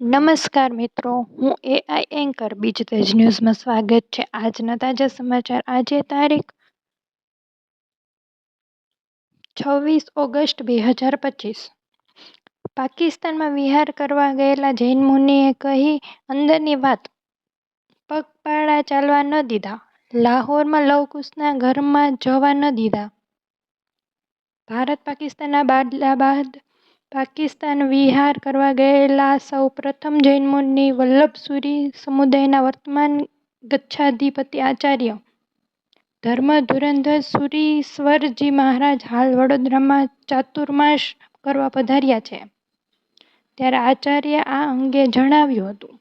નમસ્કાર મિત્રો, હું એઆઈ એન્કર બીજતેજ ન્યૂઝમાં સ્વાગત છે. આજના તાજા સમાચાર. આજે તારીખ છવ્વીસ ઓગસ્ટ બે હજાર પચીસ. પાકિસ્તાનમાં વિહાર કરવા ગયેલા જૈન મુનિએ કહી, અંદરની વાત પગપાળા ચાલવા ન દીધા. લાહોરમાં લવકુશના ઘરમાં જવા ન દીધા. ભારત પાકિસ્તાનના બાદલા બાદ પાકિસ્તાન વિહાર કરવા ગયેલા સૌ પ્રથમ જૈન મુનિ વલ્લભસુરી સમુદાયના વર્તમાન ગચ્છાધિપતિ આચાર્ય ધર્મ ધુરંધર સુરીશ્વરજી મહારાજ હાલ વડોદરામાં ચાતુર્માસ કરવા પધાર્યા છે. ત્યારે આચાર્ય આ અંગે જણાવ્યું હતું.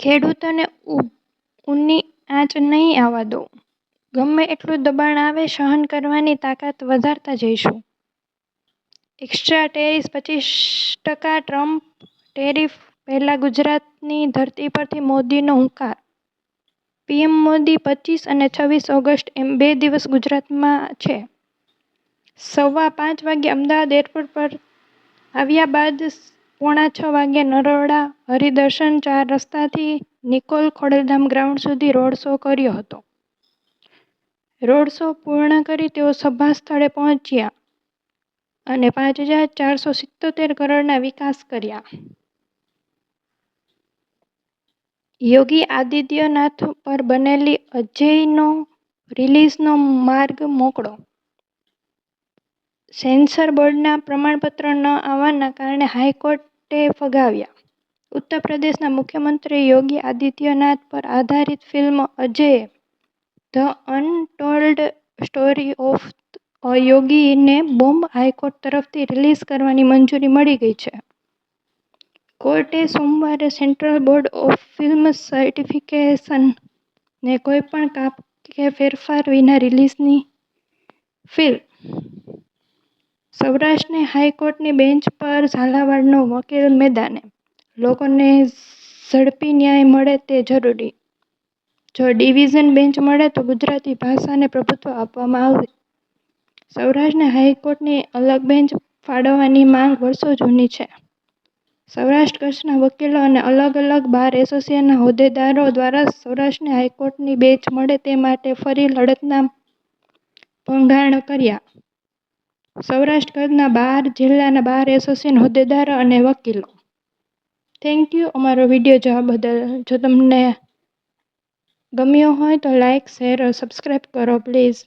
ખેડૂતોને ઊની આંચ નહીં આવવા દઉં ગમે એટલું દબાણ આવે, સહન કરવાની તાકાત વધારતા જઈશું. એક્સ્ટ્રા ટેરિસ પચીસ ટકા ટ્રમ્પ ટેરિફ પહેલાં ગુજરાતની ધરતી પરથી મોદીનો હુંકાર. પીએમ મોદી પચીસ અને છવ્વીસ ઓગસ્ટ એમ બે દિવસ ગુજરાતમાં છે. સવા પાંચ વાગ્યે અમદાવાદ એરપોર્ટ પર આવ્યા બાદ પોણા છ વાગ્યે નરોડા હરિદર્શન ચાર રસ્તાથી નિકોલ ખોડલધામ ગ્રાઉન્ડ સુધી રોડ શો કર્યો હતો. રોડ શો પૂર્ણ કરી તેઓ સભા સ્થળે પહોંચ્યા અને પાંચ હજાર ચારસો સિત્તોતેર કરોડના વિકાસ કર્યા. યોગી આદિત્યનાથ પર બનેલી અજયનો રિલીઝનો માર્ગ મોકળો. સેન્સર બોર્ડના પ્રમાણપત્ર ન આવવાના કારણે હાઈકોર્ટે ફગાવ્યા. ઉત્તર પ્રદેશના મુખ્યમંત્રી યોગી આદિત્યનાથ પર આધારિત film Ajey the untold story of યોગીને bomb high court તરફથી રિલીઝ કરવાની મંજૂરી મળી ગઈ છે. કોર્ટે સોમવારે સેન્ટ્રલ બોર્ડ ઓફ ફિલ્મ સર્ટિફિકેશનને કોઈપણ કાપ કે ફેરફાર વિના રિલીઝની ફિલ્મ સૌરાષ્ટ્રની હાઈકોર્ટની બેન્ચ પર ઝાલાવાડનો વકીલ મેદાને. લોકોને ઝડપી ન્યાય મળે તે જરૂરી. જો ડિવિઝન બેન્ચ મળે તો ગુજરાતી ભાષાને પ્રભુત્વ આપવામાં આવશે. સૌરાષ્ટ્રને હાઈકોર્ટની અલગ બેન્ચ ફાળવવાની માંગ વર્ષો જૂની છે. સૌરાષ્ટ્ર કચ્છના વકીલો અને અલગ અલગ બાર એસોસિએશનના હોદ્દેદારો દ્વારા સૌરાષ્ટ્રને હાઈકોર્ટની બેન્ચ મળે તે માટે ફરી લડતના ભંગાણ કર્યા. સૌરાષ્ટ્ર કચ્છના બાર જિલ્લાના બાર એસોસિએશન હોદ્દેદારો અને વકીલો. થેન્ક યુ અમારો વીડિયો જોવા બદલ જો તમને ગમ્યો હોય તો લાઇક શેર સબસ્ક્રાઈબ કરો પ્લીઝ